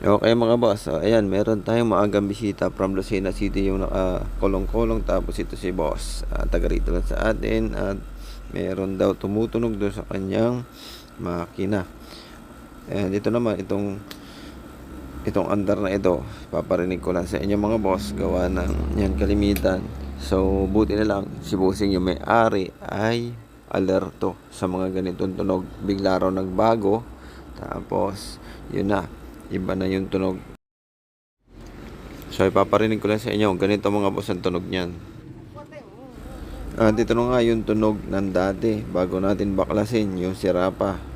Okay mga boss, so, ayan, meron tayong maagang bisita from Lucena City yung nakakulong-kulong tapos ito si boss, ah, taga rito lang sa atin at meron daw tumutunog doon sa kanyang makina. And ito naman, itong itong andar na ito, paparinig ko lang sa inyo mga boss, gawa ng yan kalimitan. So, buti na lang, si bossing yung may-ari ay alerto sa mga ganitong tunog. Bigla raw nagbago, tapos, yun na, iba na yung tunog. So, ipaparinig ko lang sa inyo, ganito mga boss ang tunog niyan. Ah, dito na nga yung tunog ng dati, bago natin baklasin, yung sirapa.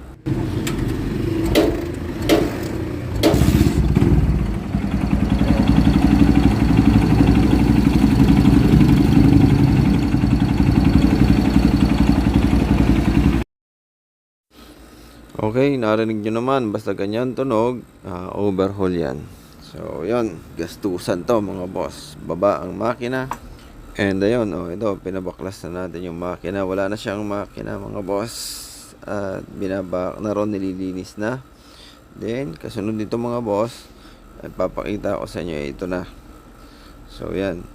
Okay, narinig nyo naman, basta ganyan tunog, ah, overhaul yan. So, yun, gastusan to mga boss. Baba ang makina. And ayun, oh, ito, pinabaklas na natin yung makina. Wala na siyang makina mga boss. At binabak na ron, nililinis na. Then, kasunod nito mga boss, at papakita ko sa inyo, ito na. So, yan.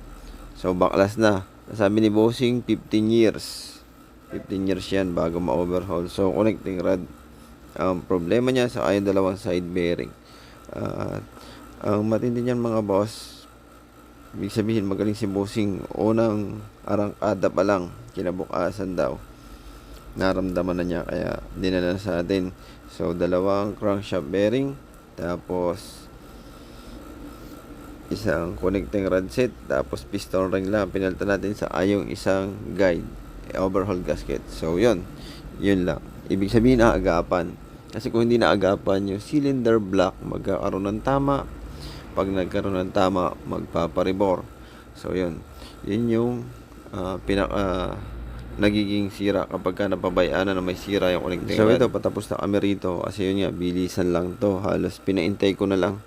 So, baklas na. Sabi ni Bossing, 15 years. 15 years yan bago ma-overhaul. So, connecting rod ang problema niya sa yung dalawang side bearing. At ang matindi niyan mga boss, ibig sabihin magaling si bossing unang arangkada pa lang, kinabukasan daw. Naramdaman na niya kaya dinala na sa atin. So dalawang crankshaft bearing, tapos isang connecting rod set, tapos piston ring lang pinalta natin sa ayong isang guide, overhaul gasket. So yun, yun lang. Ibig sabihin aagapan. Kasi kung hindi naagapan yung cylinder block, magkakaroon ng tama. Pag nagkaroon ng tama, magpaparibor. So, yun. Yun yung ah, pinaka nagiging sira kapag ka napabayaan na may sira yung connecting So, ito, patapos na kami rito. Kasi yun nga, bilisan lang to. Halos pinaintay ko na lang.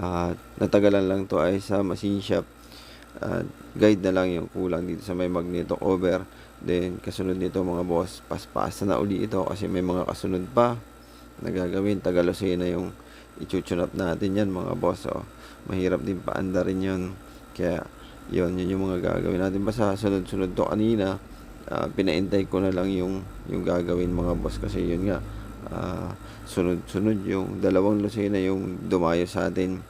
At natagalan lang to ay sa machine shop. At guide na lang yung kulang dito sa may magneto cover. Then, kasunod nito mga boss, paspasa na uli ito kasi may mga kasunod pa na gagawin. Tagalosay na yung ichuchun up natin yan mga boss. So, mahirap din paanda rin yun. Kaya, yun, yun yung mga gagawin natin. Basta sunod-sunod to kanina, ah, pinaintay ko na lang yung, yung gagawin mga boss kasi yun nga, ah, sunod-sunod yung dalawang Lucena yung dumayo sa atin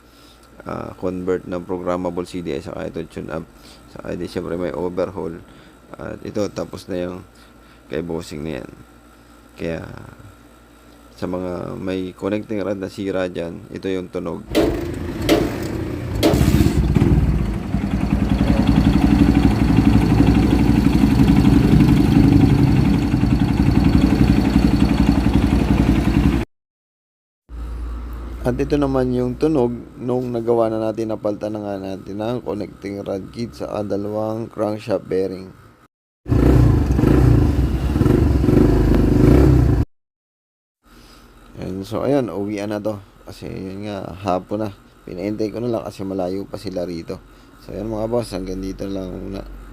ah, convert ng programmable CDI sa ito tune up sa ID syempre may overhaul at ito tapos na yung kay bossing na yan kaya sa mga may connecting rod na sira dyan ito yung tunog At ito naman yung tunog nung nagawa na natin napalta na nga natin ang connecting rod kit sa dalawang crankshaft bearing. And so ayun, uwian na to. Kasi yun nga, hapon na. Pinaintay ko na lang kasi malayo pa sila rito. So ayun mga boss, hanggang dito lang muna.